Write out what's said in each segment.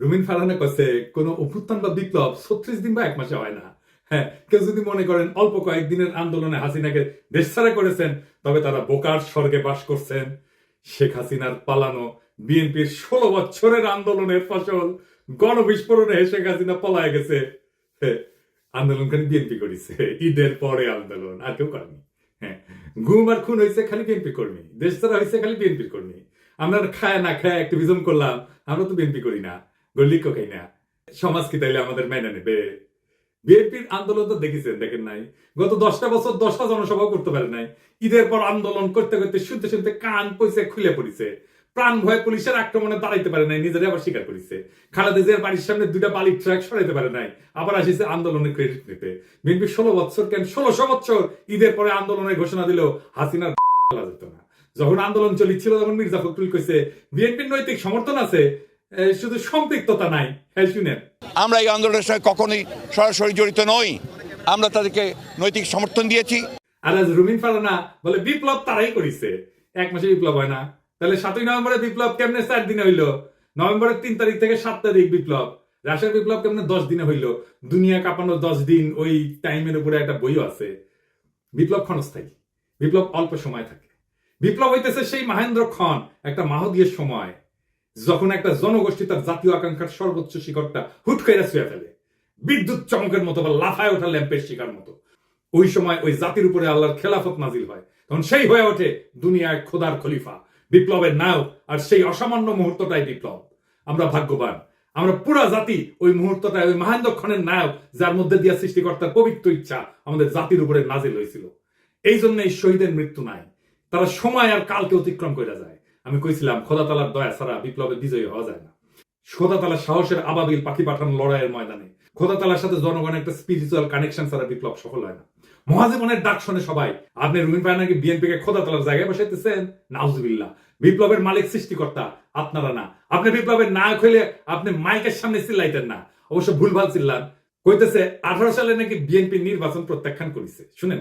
রুমিন ফারহানা কাছে কোন অভ্যুত্থান বা বিপ্লব ছত্রিশ দিন বা এক মাসে হয় না। হ্যাঁ কেউ যদি মনে করেন অল্প কয়েকদিনের আন্দোলনে হাসিনাকে দেশ ছাড়া করেছেন, তবে তারা বোকার স্বর্গে বাস করছেন। শেখ হাসিনার পালানো বিএনপির ষোলো বছরের আন্দোলনের ফসল, গণবিস্ফোরণে শেখ হাসিনা পলায় গেছে। আন্দোলনখানি বিএনপি করেছে। ঈদের পরে আন্দোলন, আর কেউ করেনি। হ্যাঁ ঘুম আর খুন হয়েছে খালি বিএনপি কর্মী দেশ ছাড়া হয়েছে খালি বিএনপির কর্মী। আমরা খায় না খায় অ্যাক্টিভিজম করলাম, আমরা তো বিএনপি করি না। গল্লিকও খাই না সমাজ কি তাইলে আমাদের মেনে নেবে? বিএনপির আন্দোলন তো দেখেছেন, দেখেন নাই। গত দশটা বছর দশটা জনসভা করতে পারে নাই। ঈদের পর আন্দোলন করতে করতে শুনতে শুনতে কান পয়সা খুলে পড়েছে। প্রাণ ভয়ে পুলিশের আক্রমণে দাঁড়াইতে পারে নাই নিজেরা আবার স্বীকার করেছে। খালেদা জিয়ার বাড়ির সামনে দুইটা বালির ট্রাক সরাইতে পারে নাই, আবার আসিছে আন্দোলনের ক্রেডিট নিতে। বিএনপি ষোলো বছর কেন, ষোলোশো বছর ঈদের পরে আন্দোলনের ঘোষণা দিল হাসিনার যেত না। যখন আন্দোলন চলিছিল তখন মির্জা ফখরুল কইছে, বিএনপির নৈতিক সমর্থন আছে শুধু সম্পৃক্ততা নাই হ্যাঁ শুনেন। আমরা এই আন্দোলনের সঙ্গে কখনোই সরাসরি জড়িত নই। আমরা তাদেরকে নৈতিক সমর্থন দিয়েছি। আর আজ রুমিন ফারানা বলে বিপ্লব তারাই করিছে। এক মাসে বিপ্লব হয় না। তাহলে সাতই নভেম্বরে বিপ্লব কেমনে চার দিনে হইল? নভেম্বরের তিন তারিখ থেকে সাত তারিখ বিপ্লব। রাশিয়ার বিপ্লব কেমনে দশ দিনে হইল? দুনিয়া কাঁপানো দশ দিন ওই টাইমের উপরে একটা বইও আছে। বিপ্লব ক্ষণস্থায়ী। বিপ্লব অল্প সময় থাকে। বিপ্লব হইতেছে সেই মহেন্দ্র ক্ষণ একটা মাহদীয় সময়। যখন একটা জনগোষ্ঠী তার জাতীয় আকাঙ্ক্ষার সর্বোচ্চ শিখরটা হুট করে শুয়ে ফেলে। বিদ্যুৎ চমকের মতো বা লাফায় ওঠা ল্যাম্পের শিকার মতো। ওই সময় ওই জাতির উপরে আল্লাহর খেলাফত নাজিল হয়। তখন সেই হয়ে ওঠে দুনিয়ায় খোদার খলিফা, বিপ্লবের নায়ক, আর সেই অসামান্য মুহূর্তটাই বিপ্লব। আমরা ভাগ্যবান। আমরা পুরা জাতি ওই মুহূর্তটায় ওই মহেন্দ্র ক্ষণের নায়ক, যার মধ্যে দিয়া সৃষ্টিকর্তার পবিত্র ইচ্ছা আমাদের জাতির উপরে নাজিল হয়েছিল। এই জন্য এই শহীদের মৃত্যু নাই। তারা সময় আর কালকে অতিক্রম করে যায়। আমি কইছিলাম খোদা তালার দয়া ছাড়া বিপ্লবে বিজয়ী হওয়া যায় না। খোদা তালার সাহসের আবাবিল পাখি পাঠানো লড়াইয়ের ময়দানে খোদা তালার সাথে জনগণের একটা স্পিরিচুয়াল কানেকশন ছাড়া বিপ্লব সফল হয় না। মহাজীবনের ডাক শুনে সবাই, আপনি রুমিন ভাই নাকি বিএনপি কে খোদা তালার জায়গায় বসাইতেছেন? নাউজুবিল্লাহ। বিপ্লবের মালিক সৃষ্টিকর্তা, আপনারা না। আপনি বিপ্লবের নায়ক হইলে আপনি মাইকের সামনে চিল্লাইতেন না। অবশ্য ভুলভাল চিল্লান। কইতেছে, আঠারো সালে নাকি বিএনপি নির্বাচন প্রত্যাখ্যান করেছে। শুনেন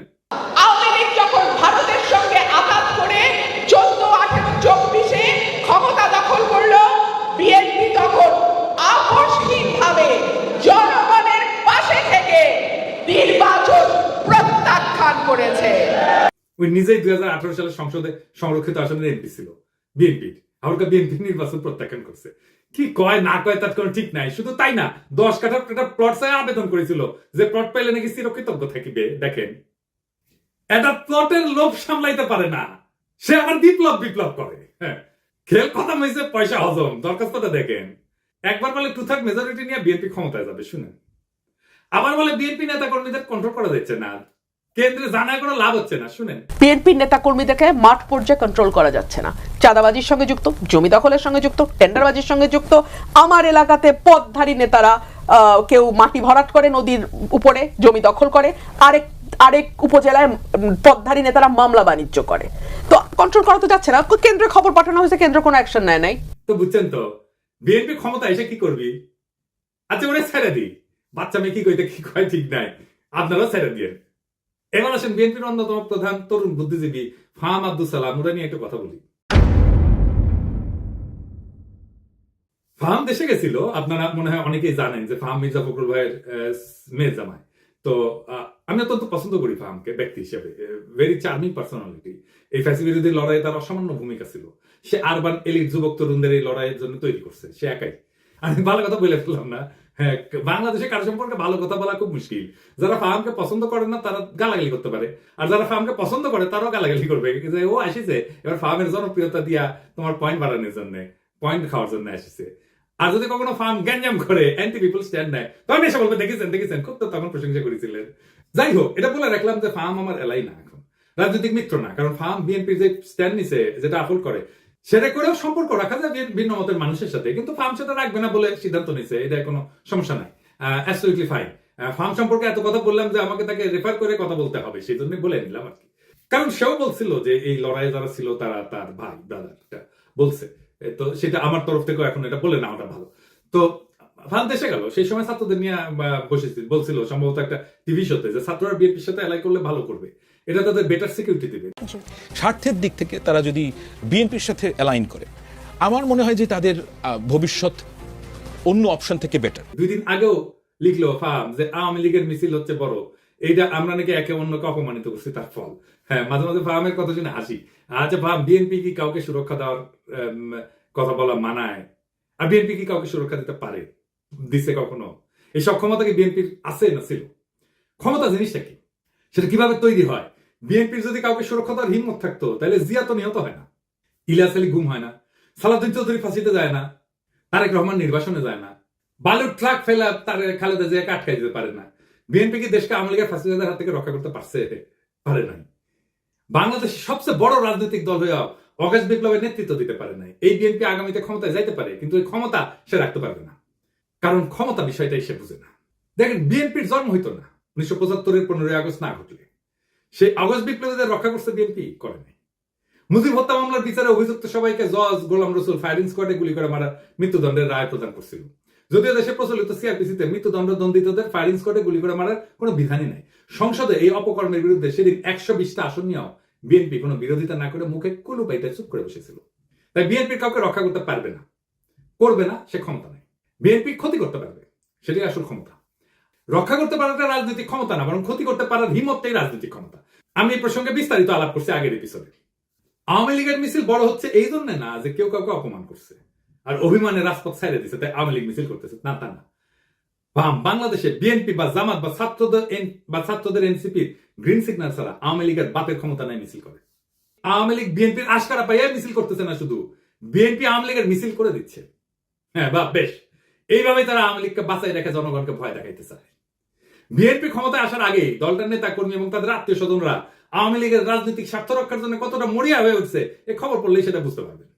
করেছে। ওই নিজেই দুই সালে সংসদে সংরক্ষিত আসনের এমপি ছিল বিএনপির বিএনপি নির্বাচন প্রত্যাখ্যান করছে। কি কয়, না কয়, তার কোনো ঠিক নাই। শুধু তাই না, দশ কাঠার একটা প্লট আবেদন করেছিল যে প্লট পাইলে নাকি থাকিবে। দেখেন, এটা প্লটের লোভ সামলাইতে পারে না। সে আবার বিপ্লব বিপ্লব করে। হ্যাঁ খেল খতম হয়েছে, পয়সা হজম। দরখাস্তটা দেখেন। একবার বলে টু থার্ড মেজরিটি নিয়ে বিএনপি ক্ষমতায় যাবে, শুনেন। আবার বলে বিএনপি নেতা কর্মীদের কন্ট্রোল করা যাচ্ছে না। কেন্দ্রে জানায় কোনো লাভ হচ্ছে না শুনেন। বিএনপির নেতাকর্মীদেরকে মাঠ পর্যায়ে কন্ট্রোল করা যাচ্ছে না। চাঁদাবাজির সঙ্গে যুক্ত জমি দখলের সঙ্গে যুক্ত টেন্ডারবাজির সঙ্গে যুক্ত আমার এলাকাতে পথধারী নেতারা কেউ মাটি ভরাট করে নদীর উপরে জমি দখল করে আরেক আরেক উপজেলায় উম, পথধারী নেতারা মামলা বাণিজ্য করে। তো কন্ট্রোল করা তো যাচ্ছে না। কেন্দ্রে খবর পাঠানো হয়েছে কেন্দ্র কোনো অ্যাকশন নেয় নাই। তো বুঝছেন তো বিএনপি ক্ষমতা এসে কি করবি? আচ্ছা ওরা ছেড়ে দিই বাচ্চা মেয়ে কি কইতে কি কয় ঠিক নাই। আপনারাও ছেড়ে দিয়ে এবার আসেন বিএনপির অন্যতম প্রধান তরুণ বুদ্ধিজীবী ফাহাম আব্দুল সালাম। ওরা নিয়ে কথা বলি। ফাহাম দেশে গেছিল, আপনারা মনে হয় অনেকেই জানেন যে ফাহাম মির্জা ফখরুল ভাইয়ের মেয়ে জামাই। তো আমি অত্যন্ত পছন্দ করি ফাহামকে ব্যক্তি হিসেবে ভেরি চার্মিং পার্সোনালিটি এই ফ্যাসি বিরোধী তার অসামান্য ভূমিকা ছিল। সে আরবান এলিট যুবক তরুণদের এই লড়াইয়ের জন্য তৈরি করছে, সে একাই। আমি ভালো কথা বলে ফেললাম না। বাংলাদেশে কারও সম্পর্কে ভালো কথা বলা খুব মুশকিল। যারা পছন্দ করে না, তারা গালাগালি করতে পারে। আর যারা পছন্দ করে, তারাও গালাগালি করবে। যে, ও আসিছে, এবার জনপ্রিয়তা দিয়া তোমার পয়েন্ট বাড়ানোর জন্য পয়েন্ট খাওয়ার জন্য আসিছে। আর যদি কখনো ফার্ম গ্যাঞ্জাম করে অ্যান্টি পিপল স্ট্যান্ড নেয় তখন এসে বলবে, দেখেছেন দেখেছেন, খুব তো তখন প্রশংসা করেছিলেন। যাই হোক, এটা বলে রাখলাম যে ফার্ম আমার এলাই না এখন। রাজনৈতিক মিত্র না, কারণ ফার্ম বিএনপির যে স্ট্যান্ড নিছে, যেটা আফল করে সেটা করেও সম্পর্ক রাখা যায় ভিন্ন- মতের মানুষের সাথে। কিন্তু ফার্ম সেটা রাখবে না বলে সিদ্ধান্ত নিছে এটা কোনো সমস্যা নাই। অ্যাবসলিউটলি ফাইন ফার্ম সম্পর্কে এত কথা বললাম যে আমাকে তাকে রেফার করে কথা বলতে হবে। সেই জন্য বলে নিলাম আর কি। কারণ সেও বলছিল যে এই লড়াই যারা ছিল তারা তার ভাই ব্রাদার বলছে। তো সেটা আমার তরফ থেকেও এখন এটা বলে নেওয়াটা ভালো। তো ফান দেশে গেল। সেই সময় ছাত্রদের নিয়ে বা, বসেছিল বলছিল সম্ভবত একটা টিভি শোতে যে ছাত্ররা বিএনপির সাথে এলাই করলে ভালো করবে। এটা তাদের বেটার সিকিউরিটি দেবে। স্বার্থের দিক থেকে তারা যদি বিএনপির সাথে অ্যালাইন করে আমার মনে হয় যে তাদের ভবিষ্যৎ অন্য অপশন থেকে বেটার দুই দিন আগেও লিখলো ফার্ম যে আওয়ামী লীগের মিছিল হচ্ছে বড়। এইটা আমরা নাকি একে অন্যকে অপমানিত করছি তার ফল। হ্যাঁ মাঝে মাঝে ফার্মের কথা শুনে হাসি। আচ্ছা ফার্ম বিএনপি কি কাউকে সুরক্ষা দেওয়ার কথা বলা মানায়? আর বিএনপি কি কাউকে সুরক্ষা দিতে পারে? দিছে কখনো? এই সক্ষমতা কি বিএনপির আছে না ছিল? ক্ষমতা জিনিসটা কি? সেটা কীভাবে তৈরি হয়? বিএনপির যদি কাউকে সুরক্ষা দেওয়ার হিম্মত থাকতো, তাহলে জিয়া তো নিহত হয় না। ইলিয়াস আলী গুম হয় না। সালাউদ্দিন চৌধুরী ফাঁসিতে যায় না। তারেক রহমান নির্বাসনে যায় না। বালুর ট্রাক ফেলা তার খালেদা জিয়াকে আটকাই দিতে পারে না। বিএনপি কি দেশকে আওয়ামী লীগের ফাঁসিবাদের হাত থেকে রক্ষা করতে পারছে? পারে নাই। বাংলাদেশের সবচেয়ে বড় রাজনৈতিক দল হয়ে অগাস্ট বিপ্লবের নেতৃত্ব দিতে পারে নাই। এই বিএনপি আগামীতে ক্ষমতায় যাইতে পারে, কিন্তু এই ক্ষমতা সে রাখতে পারবে না। কারণ ক্ষমতা বিষয়টাই সে বুঝে না। দেখেন, বিএনপির জন্ম হইতো না, উনিশশো পঁচাত্তরের পনেরোই আগস্ট না ঘটলে। সেই আগস্ট বিপ্লবীদের রক্ষা করছে বিএনপি, করে নাই। মুজিব হত্যা মামলার বিচারে অভিযুক্ত সবাইকে জজ, গোলাম রসুল, ফায়ারিং স্কোয়াডে গুলি করে মারা মৃত্যুদণ্ডের রায় প্রদান করছিল। যদিও দেশে প্রচলিত সিআরপিসিতে মৃত্যুদণ্ড দণ্ডিতদের ফায়ারিং স্কোয়াডে গুলি করে মারার কোনো বিধানই নাই। সংসদে এই অপকর্মের বিরুদ্ধে সেদিন একশো বিশটা আসন নিয়েও বিএনপি কোনো বিরোধিতা না করে মুখে কুলু পাইতে চুপ করে বসেছিল। তাই বিএনপি কাউকে রক্ষা করতে পারবে না, করবে না, সে ক্ষমতা নেই। বিএনপি ক্ষতি করতে পারবে, সেটাই আসল ক্ষমতা। রক্ষা করতে পারাটা রাজনৈতিক ক্ষমতা না, বরং ক্ষতি করতে পারার হিম্মতটাই রাজনৈতিক ক্ষমতা। আমি এই প্রসঙ্গে বিস্তারিত আলাপ করছি আগের এপিসোডে আওয়ামী লীগের মিছিল বড় হচ্ছে এই জন্য না যে কেউ কাউকে অপমান করছে, আর অভিমানে রাজপথ ছাইড়ে দিচ্ছে তাই আওয়ামী লীগ মিছিল করতেছে। না, তা না। বাম, বাংলাদেশে বিএনপি বা জামাত বা ছাত্রদের বা ছাত্রদের এনসিপির গ্রিন সিগন্যাল ছাড়া আওয়ামী লীগের বাপের ক্ষমতা নাই মিছিল করে। আওয়ামী লীগ বিএনপির আশকারা পাইয়া মিছিল করতেছে না শুধু, বিএনপি আওয়ামী লীগের মিছিল করে দিচ্ছে। হ্যাঁ বা বেশ। এইভাবে তারা আওয়ামী লীগকে বাঁচাই রেখে জনগণকে ভয় দেখাইতে চায়। বিএনপি ক্ষমতায় আসার আগেই দলটার নেতা কর্মী এবং তাদের আত্মীয় স্বজনরা আওয়ামী লীগের রাজনৈতিক স্বার্থ রক্ষার জন্য কতটা মরিয়া হয়ে উঠছে, এ খবর পড়লেই সেটা বুঝতে পারবেন।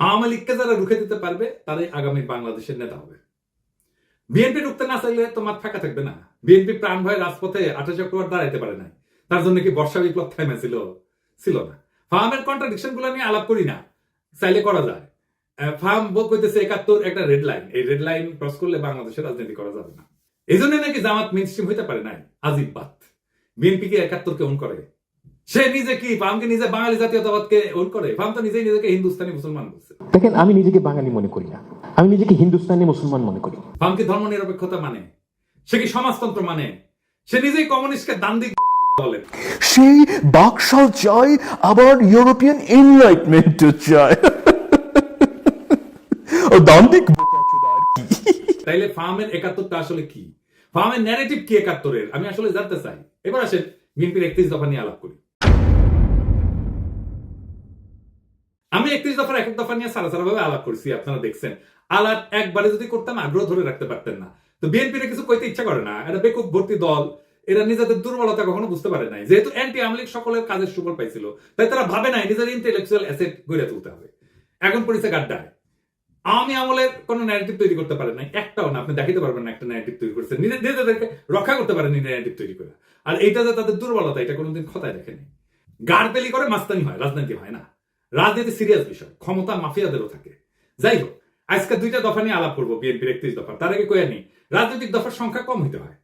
আওয়ামী লীগকে যারা রুখে দিতে পারবে, তারাই আগামী বাংলাদেশের নেতা হবে। বিএনপি ঢুকতে না চাইলে তো মাঠ ফাঁকা থাকবে না। বিএনপি প্রাণ ভয়ে রাজপথে আঠাশ অক্টোবর দাঁড়াইতে পারে নাই। তার জন্য কি বর্ষা বিপ্লব থেমে ছিল না। ফার্মের কন্ট্রাডিকশনগুলো নিয়ে আলাপ করি না। চাইলে করা যায়। ফার্ম কইতেছে একাত্তর একটা রেড লাইন এই রেড লাইন ক্রস করলে বাংলাদেশের রাজনীতি করা যাবে না। এই জন্য নাকি জামাত মেন স্ট্রিম হইতে পারে নাই আজিব বাত। বিএনপি কে একাত্তরকে ওন করে। সে নিজে কি ফার্মকে নিজে বাঙালি জাতীয়তাবাদকে ওন করে? ফার্ম তো নিজেই নিজেকে হিন্দুস্তানি মুসলমান বলছে। দেখেন আমি নিজেকে বাঙালি মনে করি না। আমি নিজেকে হিন্দুস্তানি মুসলমান মনে করি। ফার্ম কি ধর্ম নিরপেক্ষতা মানে? সে কি সমাজতন্ত্র মানে? সে নিজেই কমিউনিস্টকে দান দিক বলে। সেই বাকশাল চাই আবার ইউরোপিয়ান এনলাইটমেন্ট চায় ও দান্তিক কি? তাইলে ফার্মের একাত্তরটা আসলে কি? ফার্মের ন্যারেটিভ কি একাত্তরের? আমি আসলে জানতে চাই। এবার আসেন বিএনপির একত্রিশ দফা নিয়ে আলাপ করি। আমি একত্রিশ দফার এক দফা নিয়ে সারা সারা আলাপ করছি, আপনারা দেখছেন। আলাপ একবারে যদি করতাম, আগ্রহ ধরে রাখতে পারতেন না। তো বিএনপির কিছু কইতে ইচ্ছা করে না। এটা বেকুব ভর্তি দল। এরা নিজেদের দুর্বলতা কখনো বুঝতে পারে নাই। যেহেতু অ্যান্টি আমলিক সকলের কাজের সুফল পাইছিল, তাই তারা ভাবে নাই নিজের ইন্টেলেকচুয়াল অ্যাসেট গড়ে তুলতে হবে। এখন পরিচয় গাড্ডায় আওয়ামী আমলের কোন ন্যারেটিভ তৈরি করতে পারেন নাই। একটাও না, আপনি দেখাতে পারবেন না একটা ন্যারেটিভ তৈরি করছে। নিজে- নিজেদেরকে রক্ষা করতে পারেন ন্যারেটিভ তৈরি করে। আর এইটা যে তাদের দুর্বলতা, এটা কোনোদিন খতায় দেখেনি। গাড়পেলি করে মাস্তানি হয়, রাজনীতি হয় না। রাজনীতি সিরিয়াস বিষয়, ক্ষমতা মাফিয়াদেরও থাকে। যাই হোক, আজকে দুইটা দফা নিয়ে আলাপ করব বিএনপির একত্রিশ দফা তার আগে কয়ে নি রাজনৈতিক দফার সংখ্যা কম হইতে হয়।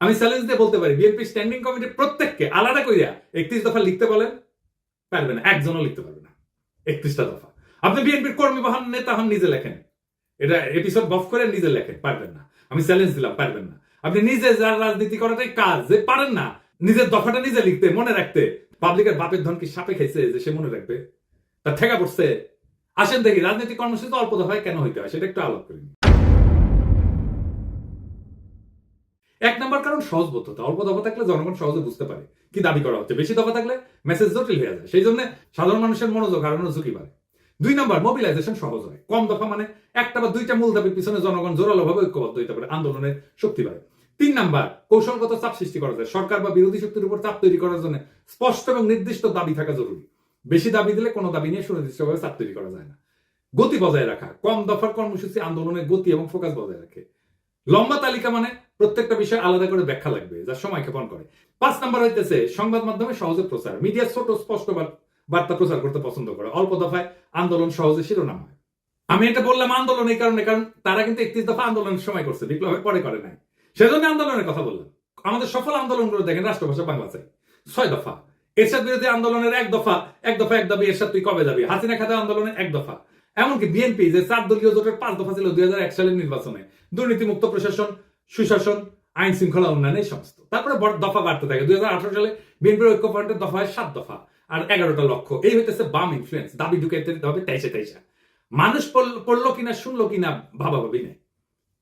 আমি চ্যালেঞ্জ দিয়ে বলতে পারি বিএনপি স্ট্যান্ডিং কমিটির প্রত্যেককে আলাদা কইরা একত্রিশ দফা লিখতে বলেন, পারবে না, একজনও লিখতে পারবে না। একত্রিশটা দফা। আপনি বিএনপির কর্মী বা নেতা হন, নিজে লেখেন। এটা এপিসোড বফ করে নিজে লেখেন, পারবেন না। আমি চ্যালেঞ্জ দিলাম, পারবেন না। আপনি নিজে যার রাজনীতি করাটাই কাজ, যে পারেন না, নিজের দফাটা নিজে লিখতে, মনে রাখতে। পাবলিকের বাপের ধন কি সাপে খেয়েছে যে সে মনে রাখবে? তার ঠেকা পড়ছে। আসেন দেখি রাজনৈতিক কর্মসূচি অল্প দফায় কেন হইতে হয়? সেটা একটু আলাপ করি এক নম্বর কারণ সহজবোধতা অল্প দফা থাকলে জনগণ সহজে বুঝতে পারে কি দাবি করা হচ্ছে। বেশি দফা থাকলে মেসেজ জটিল হয়ে যায়। সেই জন্য সাধারণ মানুষের মনোযোগ হারানোর ঝুঁকি বাড়ে। দুই নম্বর মোবিলাইজেশন সহজ হয়। কম দফা মানে একটা বা দুইটা মূল দাবির পিছনে জনগণ জোরালো ভাবে ঐক্যবদ্ধ হইতে পারে, আন্দোলনের শক্তি বাড়ে। তিন নাম্বার, কৌশলগত চাপ সৃষ্টি করা যায়। সরকার বা বিরোধী শক্তির উপর চাপ তৈরি করার জন্য স্পষ্ট এবং নির্দিষ্ট দাবি থাকা জরুরি। বেশি দাবি দিলে কোনো দাবি নিয়ে সুনির্দিষ্টভাবে চাপ তৈরি করা যায় না। গতি বজায় রাখা, কম দফার কর্মসূচি আন্দোলনের গতি এবং ফোকাস বজায় রাখে। লম্বা তালিকা মানে প্রত্যেকটা বিষয় আলাদা করে ব্যাখ্যা লাগবে, যা সময় ক্ষেপণ করে। পাঁচ নাম্বার হইতেছে সংবাদ মাধ্যমে সহজে প্রচার। মিডিয়া ছোট, স্পষ্ট বার- বার্তা প্রচার করতে পছন্দ করে। অল্প দফায় আন্দোলন সহজে শিরোনাম হয়। আমি এটা বললাম আন্দোলন এই কারণে, কারণ তারা কিন্তু একত্রিশ দফা আন্দোলনের সময় করছে বিপ্লবের পরে করে নাই। সেজন্য আন্দোলনের কথা বললাম। আমাদের সফল আন্দোলনগুলো দেখেন, রাষ্ট্রভাষা বাংলা চাই ছয় দফা। এরশাদ বিরোধী আন্দোলনের এক দফা এক দফা, এক দাবি, এরশাদ, তুই কবে যাবি? হাসিনা খাতা আন্দোলনের এক দফা। এমনকি বিএনপি যে চার দলীয় জোটের পাঁচ দফা ছিল দুই সালের নির্বাচনে, দুর্নীতিমুক্ত প্রশাসন, সুশাসন আইন শৃঙ্খলা উন্নয়ন এই সমস্ত। তারপরে দফা বাড়তে থাকে। দুই হাজার আঠারো সালে বিএনপির ঐক্য ফ্রন্টের দফা হয় সাত দফা। আর এগারোটা লক্ষ্য এই হইতেছে বাম ইনফ্লুয়েন্স দাবি ঢুকাইতে হবে তেইশে তেইশে। মানুষ পড়ল কিনা, শুনলো কিনা, ভাবা ভাবি নেই।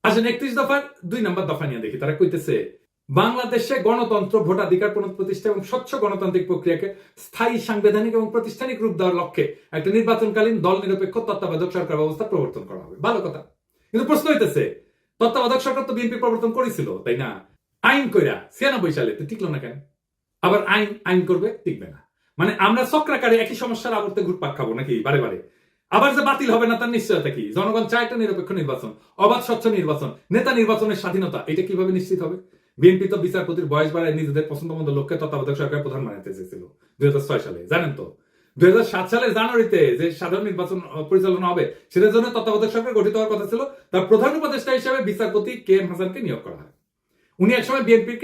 আসেন একত্রিশ দফার দুই নম্বর দফা নিয়ে দেখি, তারা কইতেছে, বাংলাদেশে গণতন্ত্র, ভোটাধিকার, পুনঃপ্রতিষ্ঠা এবং স্বচ্ছ গণতান্ত্রিক প্রক্রিয়াকে স্থায়ী সাংবিধানিক এবং প্রাতিষ্ঠানিক রূপ দেওয়ার লক্ষ্যে একটা নির্বাচনকালীন দল নিরপেক্ষ তত্ত্বাবধায়ক সরকার ব্যবস্থা প্রবর্তন করা হবে। ভালো কথা। কিন্তু প্রশ্ন হইতেছে, তত্ত্বাবধায়ক সরকার তো বিএনপি প্রবর্তন করেছিল, তাই না? আইন কইরা ছিয়ানব্বই সালে তো টিকলো না কেন? আবার আইন আইন করবে, টিকবে না। মানে আমরা চক্রাকারে একই সমস্যার আবর্তে ঘুরপাক খাব নাকি বারে বারে? আবার যে বাতিল হবে না, তার নিশ্চয়তা কি? জনগণ চায় একটা নিরপেক্ষ নির্বাচন, অবাধ স্বচ্ছ নির্বাচন, নেতা নির্বাচনের স্বাধীনতা, এটা কীভাবে নিশ্চিত হবে? বিএনপি তো বিচারপতির বয়স বাড়ায় নিজেদের পছন্দ মতো লোককে তত্ত্বাবধায়ক সরকার প্রধান বানাতে চেয়েছিল দুই সালে, জানেন তো? দুই সালের জানুয়ারিতে যে সাধারণ নির্বাচন পরিচালনা হবে, সেটার জন্য তত্ত্বাবধায়ক সরকার গঠিত হওয়ার কথা ছিল। তার প্রধান উপদেষ্টা হিসেবে বিচারপতি কে এম হাসানকে নিয়োগ করা হয়। উনি একসময় বিএনপির